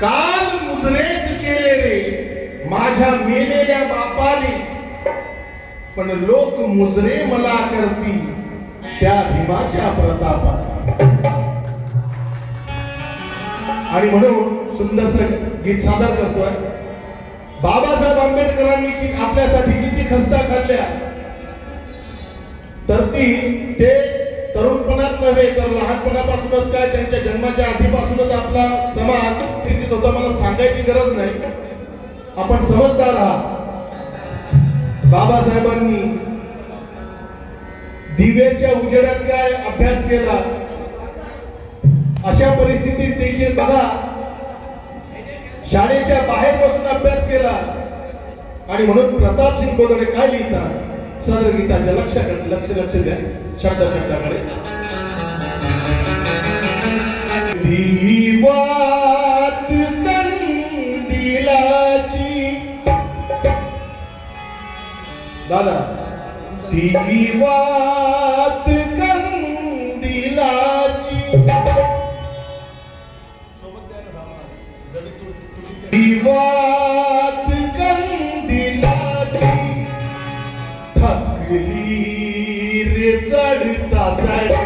काल मुजरेच केले रे माझ्या मेलेल्या बापाने. पण लोक मुजरे मला करती त्या भीमाच्या प्रतापात आणि म्हणून सुंदरस गीत सादर करतोय. बाबासाहेब आंबेडकरांनी आपल्यासाठी किती खस्ता खाल्ल्या. तर ती ते तरुणपणात नव्हे तर लहानपणापासूनच काय त्यांच्या जन्माच्या आधीपासूनच आपला समाज स्थितीत होता. मला सांगायची गरज नाही. आपण समजदार आहात. बाबासाहेबांनी दिव्याच्या उजेडात काय अभ्यास केला? अशा परिस्थितीत देखील बघा. शाळेच्या बाहेर बसून अभ्यास केला. आणि म्हणून प्रताप सिंग बोधडे काय लिहितात? सदर गीताच्या लक्ष लक्ष लक्ष द्या. शब्द शब्दाकडे. दिवात कंदिलाची दादा. दिवात कंदिलाची दिवात It's a little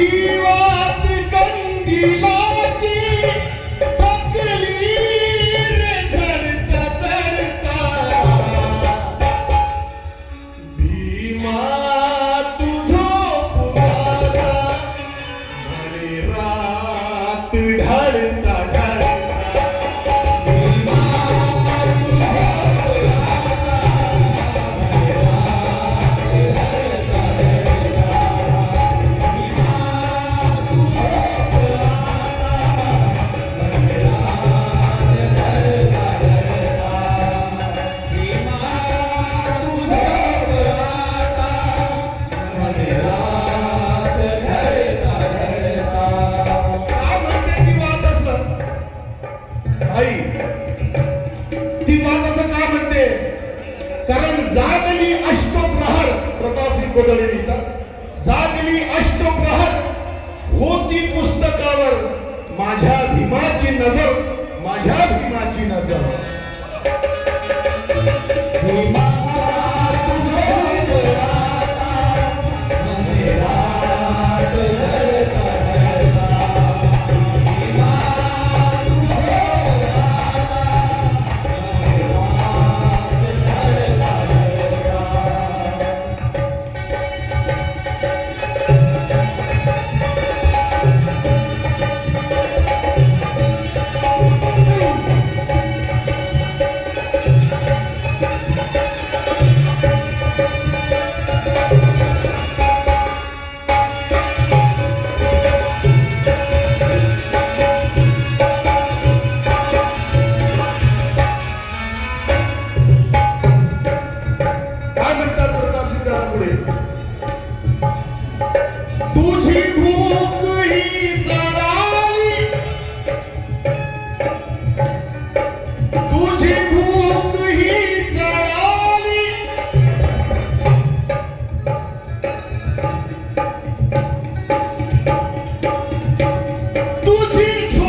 दिवात प्रतापसिंग जागली अष्टप्रहर होती पुस्तकावर. माझ्या भीमाची नजर माझ्या भीमाची नजर. भीमा